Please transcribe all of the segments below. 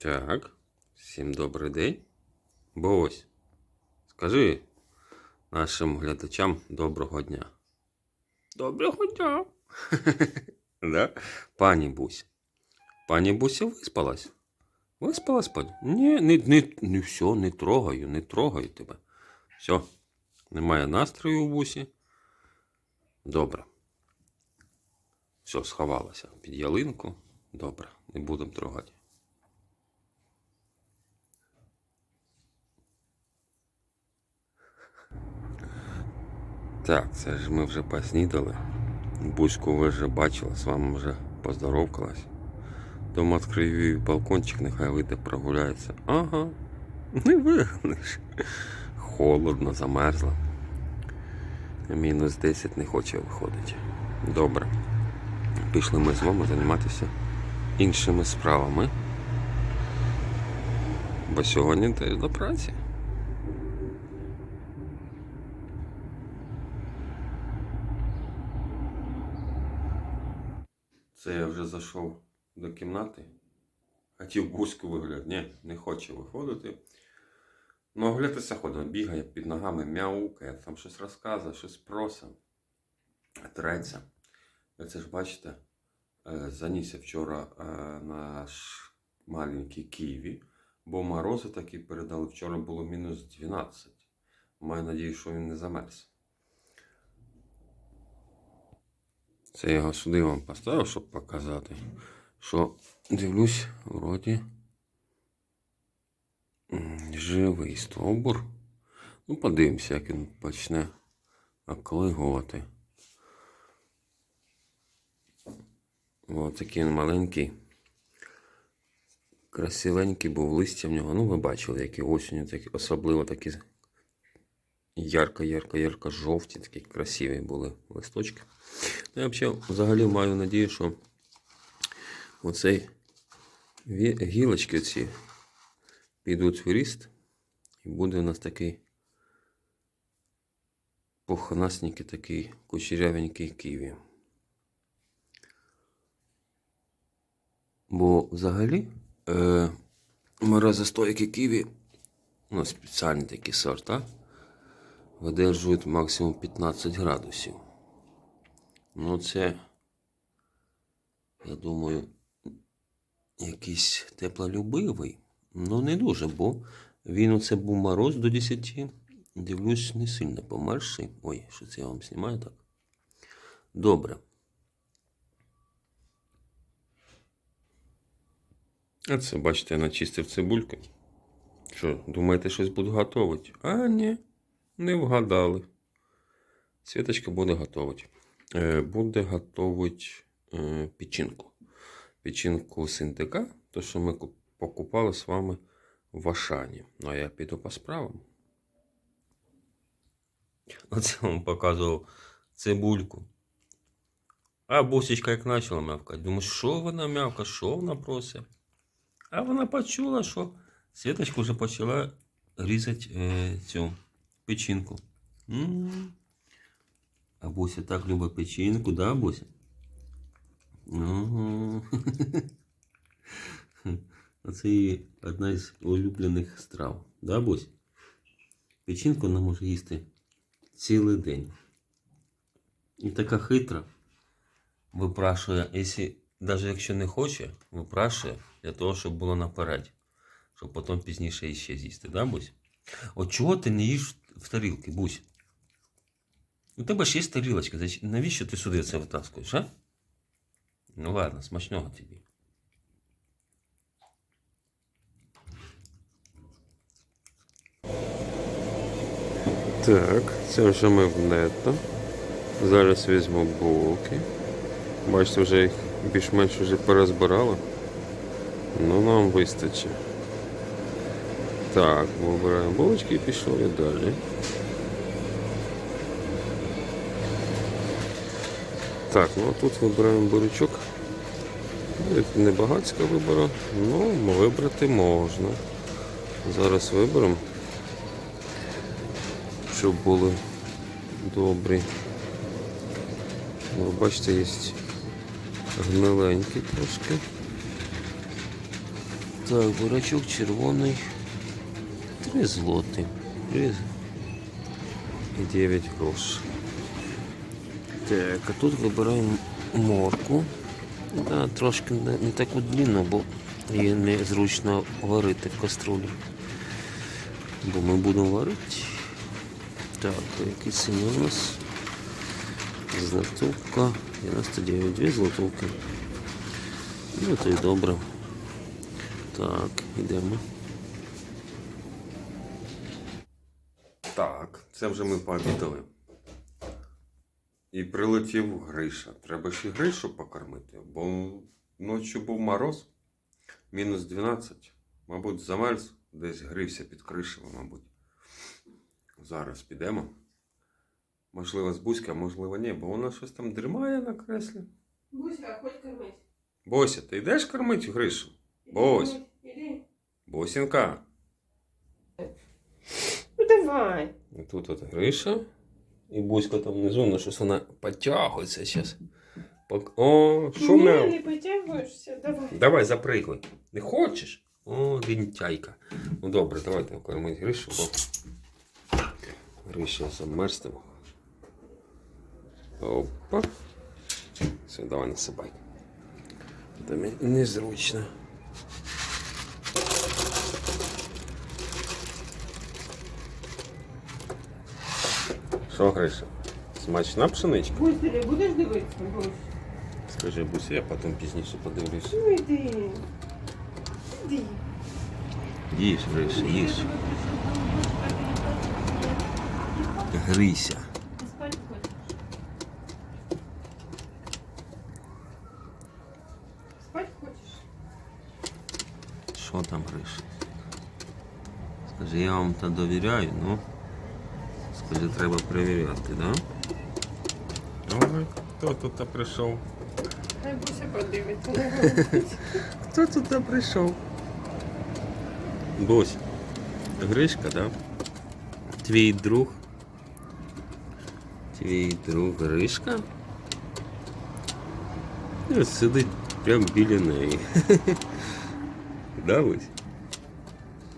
Так, всім добрий день. Бо ось, скажи нашим глядачам доброго дня. Доброго дня. да? Пані Буся. Пані Буся виспалась. Виспалась, пані? Ні, не, не, не все, не трогаю, не трогаю тебе. Все, немає настрою у бусі. Добре. Все, сховалася під ялинку. Добре, не будемо трогати. Так, це ж ми вже поснідали. Бузьку ви вже бачили, з вами вже поздоровкалась. Дома відкрию балкончик, нехай вийде прогуляється. Ага, не вигнеш. Холодно, замерзла. Мінус 10 не хоче виходити. Добре. Пішли ми з вами займатися іншими справами. Бо сьогодні теж до праці. Це я вже зайшов до кімнати. Хотів бузьку виглядати. Ні, не хоче виходити. Ну, оглядатися ходить, бігає під ногами, мяукає, там щось розказує, щось просить, треться. Це ж бачите, е, занісся вчора е, наш маленький Києві, бо морози такі передали. Вчора було мінус 12. Маю надію, що він не замерз. Це я його сюди вам поставив, щоб показати, що дивлюсь, вроді живий стовбур. Ну, подивимося, як він почне оклигувати. Ось такий він маленький. Красивенький був листя в нього. Ну, ви бачили, які осінню, такі, особливо такі ярко-ярко-ярко жовті, такі красиві були листочки. Ну, я взагалі, маю надію, що оцей гілочки ці підуть в ріст, і буде у нас такий пухнасненький такий кучерявенький ківі. Бо взагалі е, морозостойкі ківі, ну, спеціальні такі сорта, видержують максимум 15 градусів. Ну, це, я думаю, якийсь теплолюбивий. Ну, не дуже, бо він оце був мороз до 10. Дивлюсь, не сильно померший. Ой, що це я вам знімаю так. Добре. А це, бачите, я начистив цибульку. Що, думаєте, щось буду готувати? А, ні, не вгадали. Світочка буде готувати. Е, буде готувати е, печінку. Печінку з індика, то, що ми покупали з вами в Ашані. Ну, а я піду по справам. Оце вам показував цибульку. А бусечка як почала мявкати. Думаю, що вона мявка, що вона просить? А вона почула, що Світочка вже почала різати е, цю печінку. М. А Буся так любить печінку, да, Буся? Ага. Це її одна із улюблених страв. Да, Бусь? Печінку вона може їсти цілий день. І така хитра випрашує, якщо, навіть якщо не хоче, випрашує для того, щоб було наперед. Щоб потім пізніше іще з'їсти, да, Бусь? От чого ти не їш в тарілки, Бусь? У тебе ж є тарілочка. Навіщо ти сюди це витаскуєш, а? Ну ладно, смачного тобі. Так, це вже ми в нетто. Зараз візьму булки. Бачите, вже їх більш-менш вже порозбирали. Ну, нам вистачить. Так, вибираємо булочки і пішли далі. Так, ну а тут вибираємо бурячок. Не багатська вибора, ну вибрати можна. Зараз виберемо, щоб були добрі. Ну, бачите, є гниленькі трошки. Так, бурачок червоний. 3 злоти. 3 і 9 грош. Так, а тут вибираємо морку. Да, трошки не, не таку длинну, бо її незручно варити в каструлі. Бо ми будемо варити. Так, який ціни у нас? Злотовка 99, дві злотовки. Ну, то й добре. Так, йдемо. Так, це вже ми пообідали. І прилетів Гриша. Треба ще Гришу покормити, бо ночі був мороз, мінус 12. Мабуть, замерз, десь грився під кришею, мабуть. Зараз підемо. Можливо, з Буська, можливо, ні, бо вона щось там дрімає на креслі. Буська, хоть кормить. Бося, ти йдеш кормити Гришу? Бось. Босінка. Давай. І тут от Гриша. І Буська там внизу, ну щось вона потягується зараз. О, що Ні, мяу? не потягуєшся, давай. Давай, запригуй. Не хочеш? О, лінтяйка. Ну добре, давайте кормить Гришу, бо Гриша замерзнемо. Опа. Все, давай насипай. Там незручно. Що, Гриша? Смачна пшеничка? Бусь, будеш дивитися? Скажи, Буся, я потім пізніше подивлюсь. Ну йди. Іди. Їж, Гриша, їж. Грися. Спати хочеш? Що там, Гриша? Скажи, я вам то довіряю, ну. Скажи, треба перевіряти, да? Ой, хто тут прийшов? Хай Буся подивиться. Хто тут прийшов? Бось. Гришка, да? Твій друг. Твій друг Гришка. І ось сидить прямо біля неї. Да, Бось?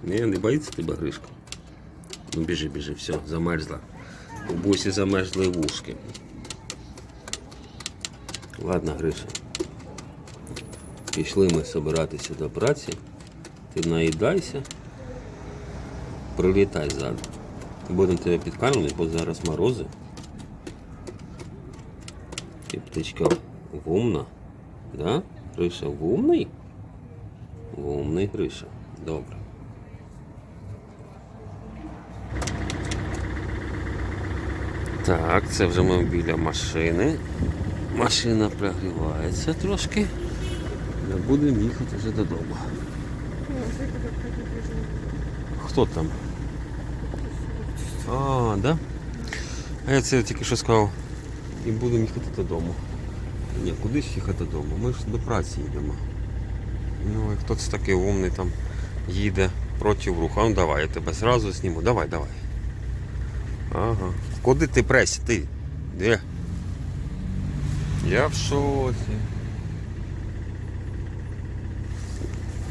Ні, не боїться тебе Гришка? Ну біжи, біжи, все, замерзла. У бусі замерзли вушки. Ладно, Гриша. Пішли ми збиратися до праці. Ти наїдайся. Прилітай ззаду. Будемо тебе підкармлювати, бо зараз морози. І птичка вумна. Да? Гриша вумний? Вумний Гриша. Добре. Так, це вже ми біля машини. Машина прогрівається трошки. Ми будемо їхати вже додому. Хто там? А, да? А я це тільки що сказав. І будемо їхати додому. Ні, куди ж їхати додому? Ми ж до праці їдемо. Ну, і хтось такий умний там їде проти руху. Ну давай, я тебе зразу зніму. Давай, давай. Ага. Куди ти пресі? Ти? Де? Я в шоці.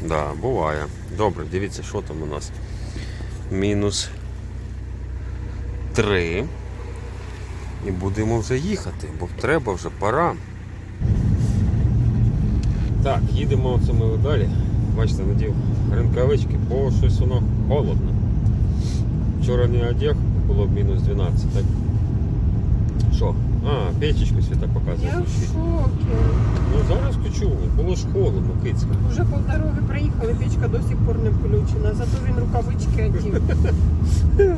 Да, буває. Добре, дивіться, що там у нас. Мінус 3. І будемо вже їхати, бо треба вже пора. Так, їдемо це ми далі. Бачите, надів ринкавички, бо щось воно холодно. Вчора не одяг, було б мінус 12, так? Що? А, печечку світа показує. Я в шокі. Ну зараз включу, було ж холодно, кицька. Уже полдороги проїхали, печка до сих пор не включена, зато він рукавички одів.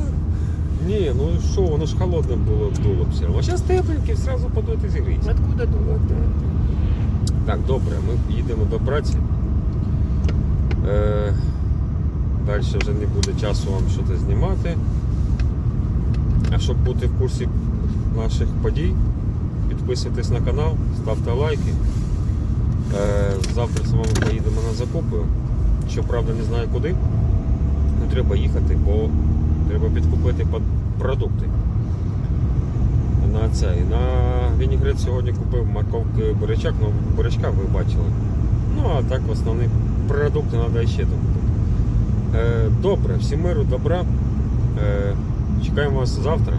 Ні, ну що, воно ж холодне було дуло все. А зараз тепленьке, зразу подути зігріться. Откуда думати? Так, добре, ми їдемо до праці. Е, далі вже не буде часу вам щось знімати. А щоб бути в курсі наших подій, підписуйтесь на канал, ставте лайки. Е, завтра з вами поїдемо на закупи. Щоправда, не знаю куди. Ну, треба їхати, бо треба підкупити продукти. На цей. На вінігрет сьогодні купив морковки бурячок, ну бурячка ви бачили. Ну а так основні продукти треба ще там. Е, добре, всім миру, добра. Чекаємо вас завтра.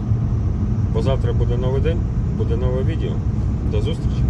Бо завтра буде новий день, буде нове відео. До зустрічі.